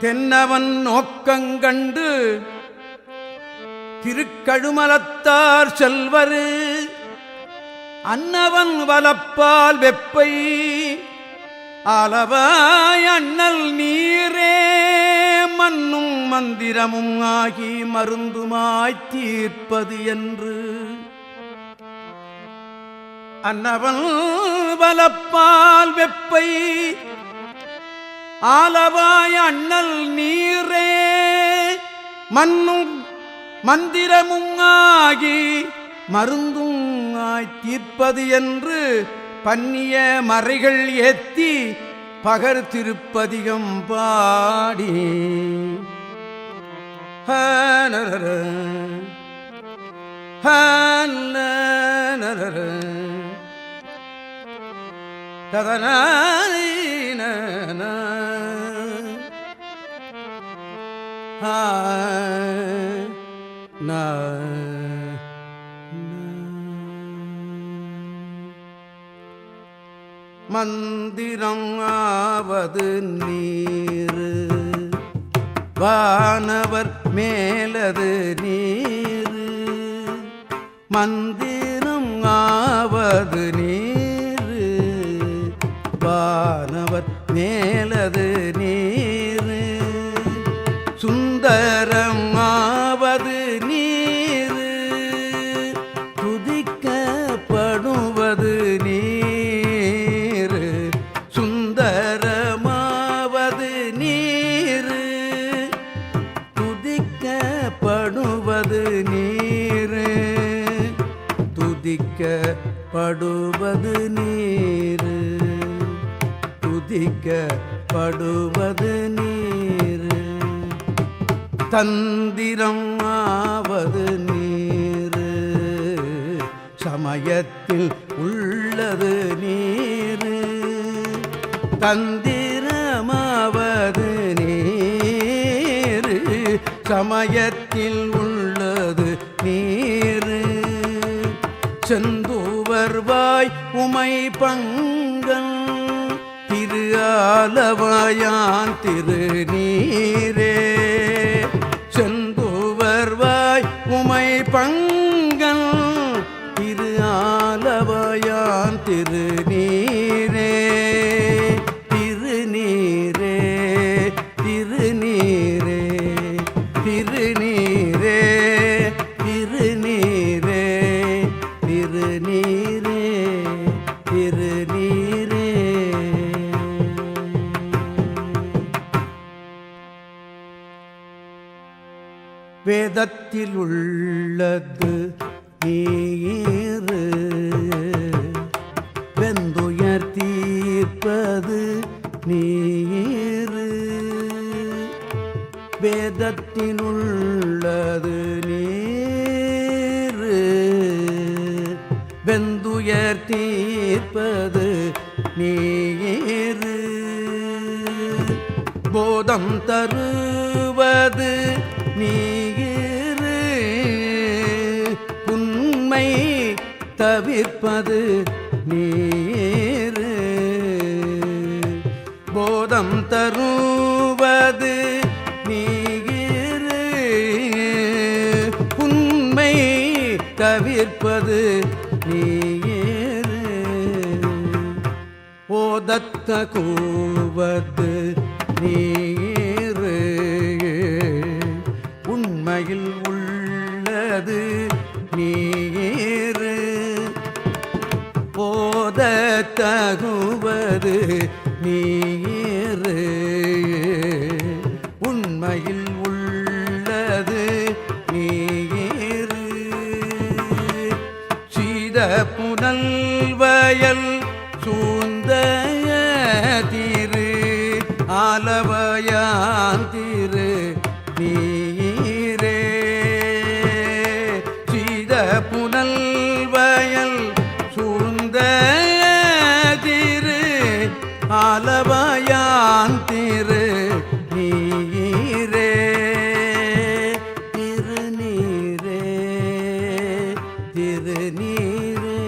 தென்னவன் நோக்கங்கண்டு திருக்கழுமலத்தார் செல்வரு அன்னவன் வலப்பால் வெப்பை அளவாய் அண்ணல் நீரே மண்ணும் மந்திரமும் ஆகி மருந்துமாய்த் தீர்ப்பது என்று. அன்னவன் வலப்பால் வெப்பை ஆலவாய் அண்ணல் நீரே மண்ணும் மந்திரமும் ஆகி மருந்தும் ஆய் தீர்ப்பது என்று பன்னிய மறைகள் ஏத்தி பகர் திருப்பதிகம் பாடி ஹனரர, ஹனரர. ததனாயினன. மந்திரம் ஆவது நீர். வானவர் மேலது நீர். மந்திரம் ஆவது நீர் படுவது நீர். துதிக்க படுவது நீர். தந்திரம் ஆவது நீர். சமயத்தில் உள்ளது நீர். தந்திரமாவது நீர். சமயத்தில் உள்ளது நீர். செந்தூவர்வாய் உமை பங்கன் திரு ஆலவாயான் திரு நீரே. செந்தூவர்வாய் உமை பங்கன் திரு ஆலவாயான் திரு வேதத்தில் உள்ளது நீர் வெந்துயர் தீர்ப்பது நீரு வேதத்தில் உள்ளது நீர் வெந்துயர் தீர்ப்பது நீரு போதம் தருவது நீரு உண்மை தவிர்ப்பது நீரு போதம் தருவது நீரு உண்மை தவிர்ப்பது நீரு ஓதத்த கூவது நீ உண்மையில் உள்ளது நீர். போத தகுவது நீர். உண்மையில் உள்ளது நீர். சீத புனல் வயல் சூழ்ந்த திரு. ஆலவயான் ஆலவாயான் திரு நீரே திருநீரே திருநீரே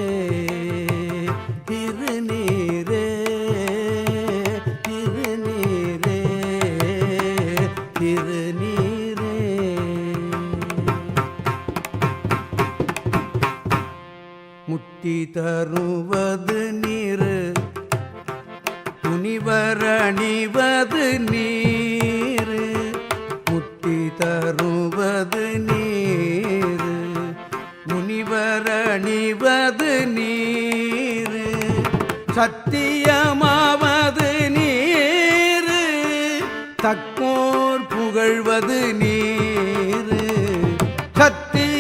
திருநீரே திருநீரே திருநீர் முத்தி தருவது நீ நீரு துணிவரணிவது நீர் முத்தி தருவது நீரு. முனிவரணிவது நீர் சத்தியமாவது நீர். தக்கோர் புகழ்வது நீர் சத்திய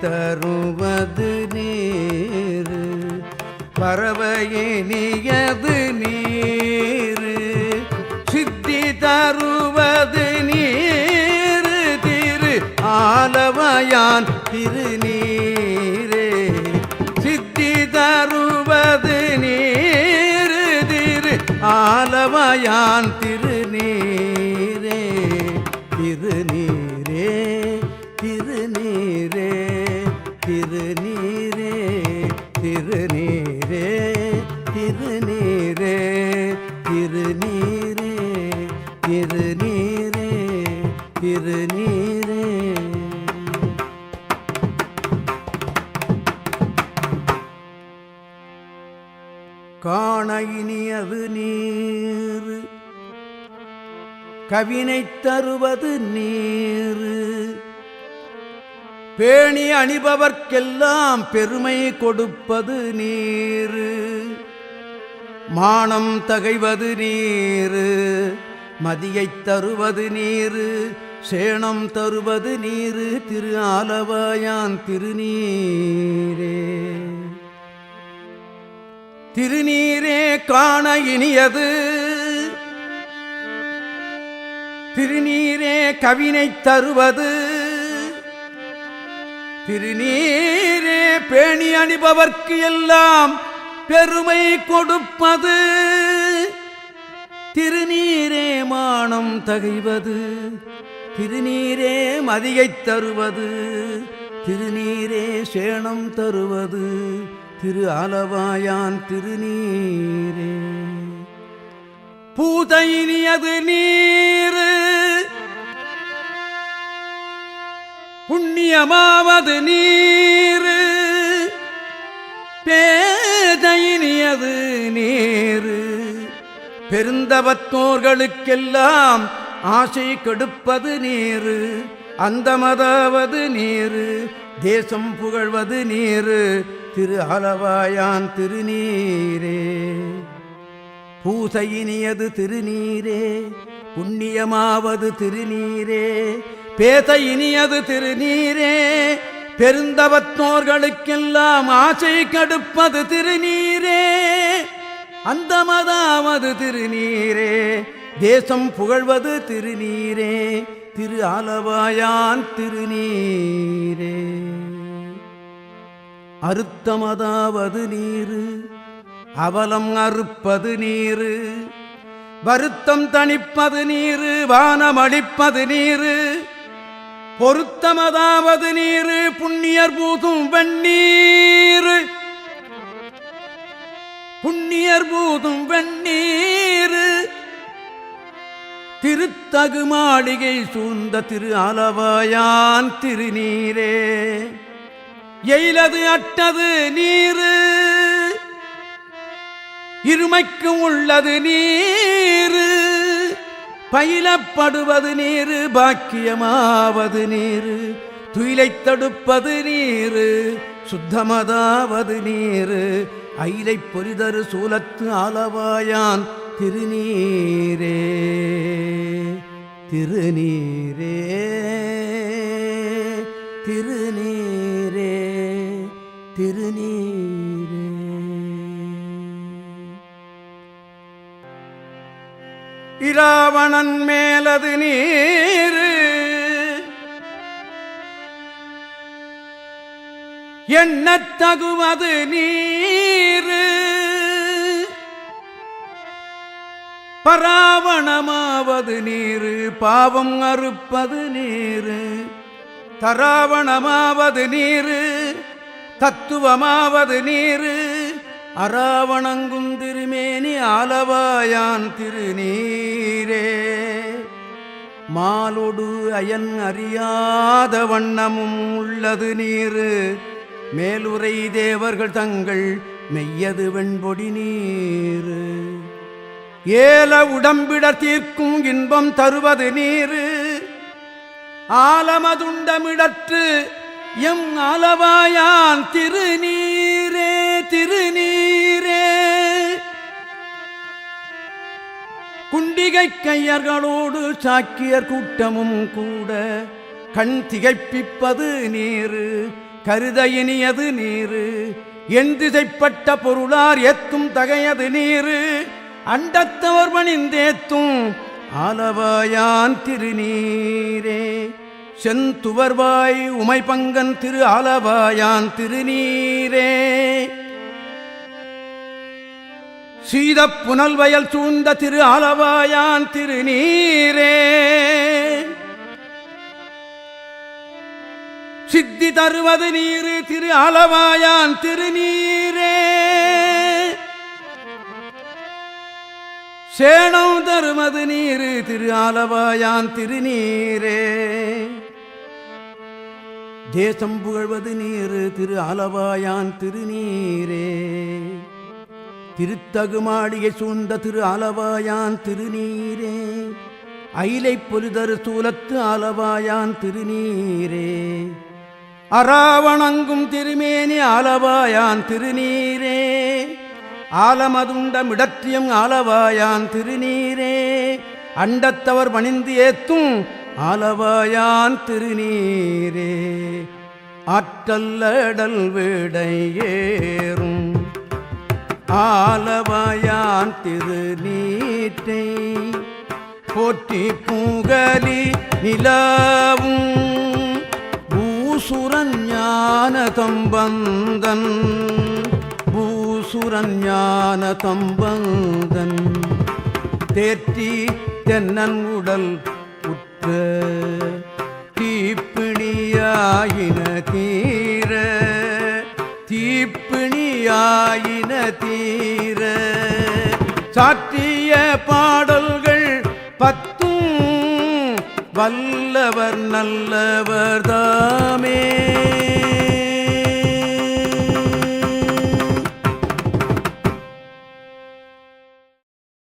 தருவது நீர். பறவையினியது நீர். சித்தி தருவது நீர். திரு ஆலவயான் திருநீரே. சித்தி தருவது நீர். திரு ஆலவயான் திரு திருநீரே திருநீரே திருநீரே திருநீரே திருநீரே திருநீரே திருநீரே காண இனியது நீர் கவினை தருவது நீர். பேணி அணிபவர்க்கெல்லாம் பெருமை கொடுப்பது நீர். மானம் தகைவது நீர். மதியைத் தருவது நீர். சேணம் தருவது நீர். திரு ஆலவாயான் திருநீரே. திருநீரே காண இனியது. திருநீரே கவினை தருவது. திருநீரே பேணி அணிபவர்க்கு எல்லாம் பெருமை கொடுப்பது. திருநீரே மானம் தகைவது. திருநீரே மதியைத் தருவது. திருநீரே சேணம் தருவது. திரு ஆலவாயான் திருநீரே. பூதையினியது நீர். புண்ணியமாவது நீர் பேதையினியது நீர். பெருந்தவத்தோர்களுக்கெல்லாம் ஆசை கெடுப்பது நீர் அந்தமதாவது நீர் தேசம் புகழ்வது நீர் திரு அளவாயான் திருநீரே. பூசையினியது திருநீரே புண்ணியமாவது திருநீரே பேத இனியது திருநீரே. பெருந்தவத்தோர்களுக்கெல்லாம் ஆசை கடுப்பது திருநீரே. அந்த மதாவது திருநீரே. தேசம் புகழ்வது திருநீரே. திரு ஆலவாயான் திருநீரே. அறுத்தமதாவது நீரு அவலம் அறுப்பது நீரு. வருத்தம் தணிப்பது நீரு வானமளிப்பது நீரு. பொருத்தமதாவது நீரு புண்ணியர் பூதும் வெண்ணீர் புண்ணியர் பூதும் வெண்ணீர் திருத்தகு மாளிகை சூழ்ந்த திரு ஆலவாயான் திருநீரே. எயிலது அட்டது நீரு. இருமைக்கும் உள்ளது நீரு. பயிலப்படுவது நீரு பாக்கியமாவது நீரு. துயிலை தடுப்பது நீரு சுத்தமதாவது நீரு. ஐலை பொறிதரு சூலத்து ஆலவாயான் திருநீரே திருநீரே திருநீரே திருநீர். இராவணன் மேலது நீர். எண்ணத் தகுவது நீர். பராவணமாவது நீர் பாவம் அறுப்பது நீர். தராவணமாவது நீர் தத்துவமாவது நீரு. அராவணங்கும் திருமேனி ஆலவாயான் திருநீரே. மாலொடு அயன் அறியாத வண்ணமும் உள்ளது நீரு. மேலுரை தேவர்கள் தங்கள் மெய்யது வெண்பொடி நீரு. ஏல உடம்பிட தீர்க்கும் இன்பம் தருவது நீரு. ஆலமதுண்டமிடற்று எம் ஆலவாயான் திருநீரே. திருநீரே. குண்டிகை கையர்களோடு சாக்கியர் கூட்டமும் கூட கண் திகைப்பிப்பது நீரு கருத இனியது நீரு. என் திசைப்பட்ட பொருளார் ஏத்தும் தகையது நீரு. அண்டத்தவர் மணிந்தேத்தும் ஆலவாயான் திருநீரே. செந்துவர்வாய் உமை பங்கன் திரு ஆலவாயான் திருநீரே. சீத புனல்வயல் சூழ்ந்த திரு அளவாயான் திருநீரே. சித்தி தருவது நீரு திரு அளவாயான் திருநீரே. சேனம் தருமது நீரு திரு அளவாயான் திருநீரே. தேசம் புகழ்வது நீரு திரு அளவாயான் திருநீரே. திருத்தகுமாளிகை சூழ்ந்த திரு ஆலவாயான் திருநீரே. அயிலை பொலிதரு சூலத்து ஆலவாயான் திருநீரே. அராவணங்கும் திருமேனி ஆலவாயான் திருநீரே. ஆலமதுண்டம் ஆலமதுண்டமிடற்றியம் ஆலவாயான் திருநீரே. அண்டத்தவர் பணிந்து ஏத்தும் ஆலவாயான் திருநீரே. ஆற்றல்லடல் விடையேறும் ஆலவாயான் திருநீற்றை போற்றி பூகலி நிலாவும். பூசுரன் ஞான தம்பந்தன் பூசுரன் ஞான தம்பந்தன் தேற்றி தென்னன் உடல் உற்ற தீப்பிணியாயின தீ யாயின தீர. சாற்றிய பாடல்கள் பத்தும் வல்லவர் நல்லவர் தாமே.